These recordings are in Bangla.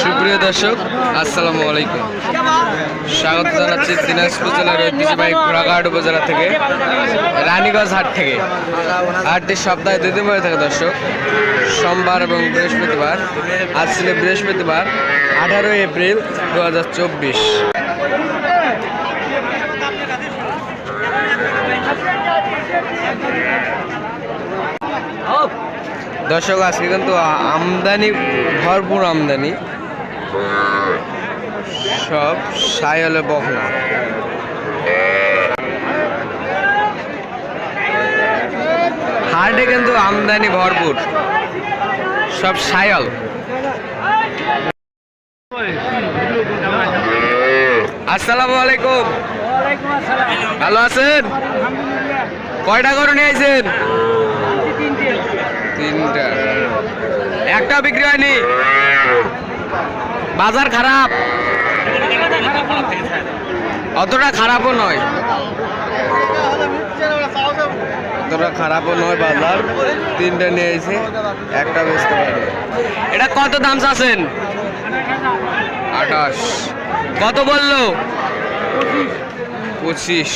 সুপ্রিয় দর্শক, আসসালামু আলাইকুম। স্বাগত জানাচ্ছি দিনাজপুর জেলার ঐতিহ্যবাহী ঘোড়াঘাট উপজেলা থেকে, রানীগঞ্জ হাট থেকে। হাটটি সপ্তাহে দুদিন হয়ে থাকে দর্শক। সোমবার এবং বৃহস্পতিবার, আজ ছিল বৃহস্পতিবার, আঠারোই এপ্রিল দু হাজার চব্বিশ। দর্শক আজকে কিন্তু আমদানি ভরপুর আমদানি। সব সায়লে বকনা। হাটে কিন্তু আমদানি ভরপুর। সব সায়ল আসসালামু আলাইকুম। ভালো আছেন? কয়টা করে নিয়ে আইছেন? তিনটা। একটা বিক্রি হয়নি। বাজার খারাপ। অতটা খারাপও নয়। অতটা খারাপও নয় বাজার। তিনটা নিয়ে এসে একটা বেচতে পারে এটা কত দাম চাচ্ছেন? আঠাশ। কত বলল? পঁচিশ।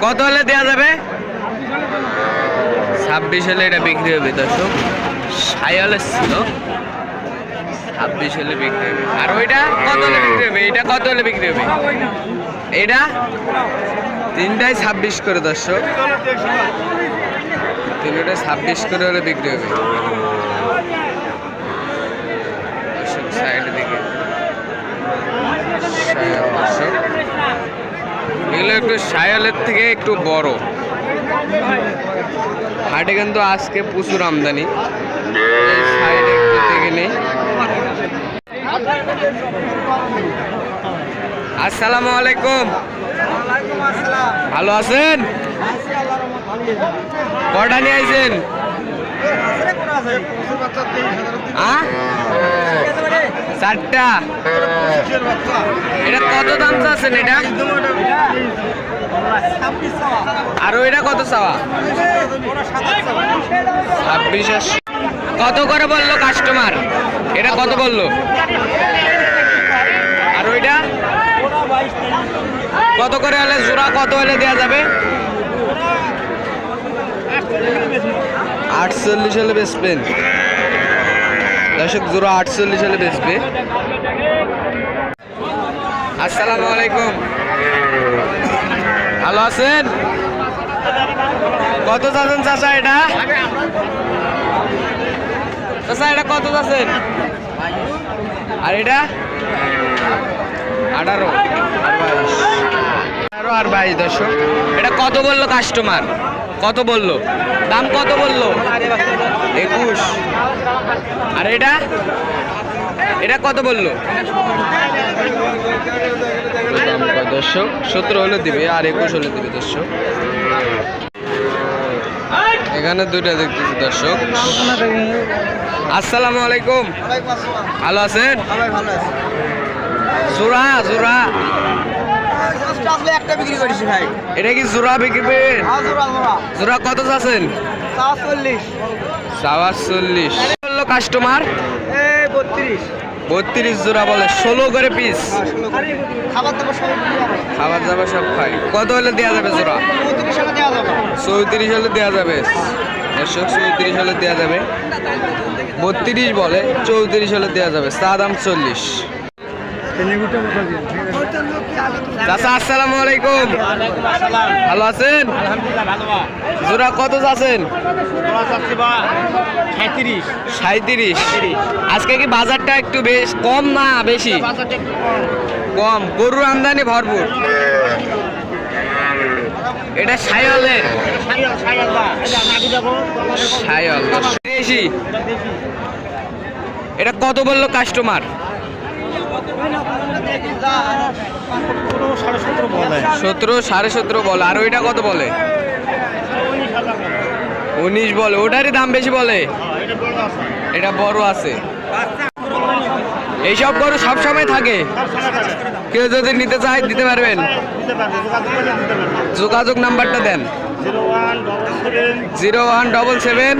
কত হলে দেওয়া যাবে? ছাব্বিশ হলে এটা বিক্রি হবে, দর্শক। সায়ালে ছিল। ছাব্বিশ হলে বিক্রি হবে। আর ওইটা কত হলে বিক্রি হবে? এটা কত হলে বিক্রি হবে? এইটা তিনটায় ছাব্বিশ করে, দর্শক। তিনটা ছাব্বিশ করে হলে বিক্রি হবে। দিকে। এগুলো একটু সায়ালের থেকে একটু বড়। হাটে কিন্তু আজকে প্রচুর আমদানি। সাইডে আসসালামু আলাইকুম। ভালো আছেন? কটা নিয়ে আইছেন? চারটা। এটা কত দাম চাচ্ছেন এটা? আর ওইটা কত চাওয়া? ছাব্বিশ কত করে বলল কাস্টমার এটা কত বলল? আর ওইটা? কত করে হলে জোড়া, কত হলে দেওয়া যাবে? আটচল্লিশ হলে বেচবেন দর্শক, জোড়া আটচল্লিশ হলে বেচবে। আসসালামু আলাইকুম। ভালো আছেন? কত যাচ্ছেন চাচা এটা? চাচা, এটা কত যাচ্ছেন আর এটা? আঠারো। আঠারো আর বাইশ, দর্শক। এটা কত বলল কাস্টমার কত বলল? দাম কত বলল? একুশ। আর এটা? এটা কত বলল? দর্শক সতেরো হলে দিবে আর একুশ হলে দিবে দর্শক। এখানে দুইটা দেখতেছি দর্শক। আসসালামু আলাইকুম। ভালো আছেন? জোড়া জোড়া একটা বিক্রি করেছি ভাই এটা কি জোড়া বিক্রি হাজুরা জোড়া কত আছেন চল্লিশ সাওয়া চল্লিশ বলল কাস্টমার বত্রিশ। বত্রিশ জোড়া বলে ষোলো করে পিস খাবার দাবার যাবে। খাবার দাবার সব খাই। কত হলে দেওয়া যাবে জোড়া? চৌত্রিশ হলে দেওয়া যাবে। একশো চৌত্রিশ হলে দেওয়া যাবে। বত্রিশ বলে চৌত্রিশ হলে দেওয়া যাবে। চা দাম চল্লিশ। চাচা, আসসালামু আলাইকুম। ভালো আছেন? জোড়া কত সাঁত্রিশ আজকে কি বাজারটা একটু বেশ কম না বেশি? কম। আমদানি ভরপুর। এটা সায়লের সায়ল এটা কত বলল কাস্টমার সতেরো সাড়ে সতেরো বলে। আর ওইটা কত বলে? উনিশ বলে। ওটারই দাম বেশি বলে? এটা বড় আছে। এইসব গরু সব সময় থাকে। কেউ যদি নিতে চায়, দিতে পারবেন। যোগাযোগ নাম্বারটা দেন। Zero one double seven,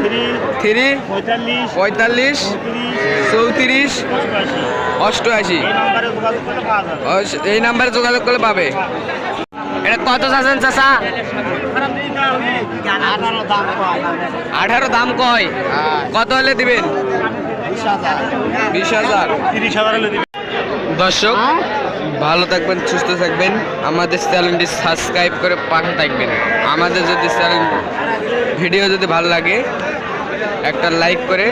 three পঁয়তাল্লিশ চৌত্রিশ, অষ্টআশি। এই নাম্বারে যোগাযোগ করলে পাবে। এটা কত চাচ্ছেন চাচা? আঠারো দাম কয়? কত হলে দিবেন? বিশ হাজার। তিরিশ হাজার হলে দিবে দর্শক, ভালো থাকবেন, সুস্থ থাকবেন। আমাদের চ্যানেলটি সাবস্ক্রাইব করে পাশে থাকবেন। আমাদের যদি চ্যানেল ভিডিও যদি ভালো লাগে একটা লাইক করে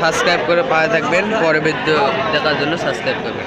সাবস্ক্রাইব করে পায়ে থাকবেন। পরে ভিডিও দেখার জন্য সাবস্ক্রাইব করবেন।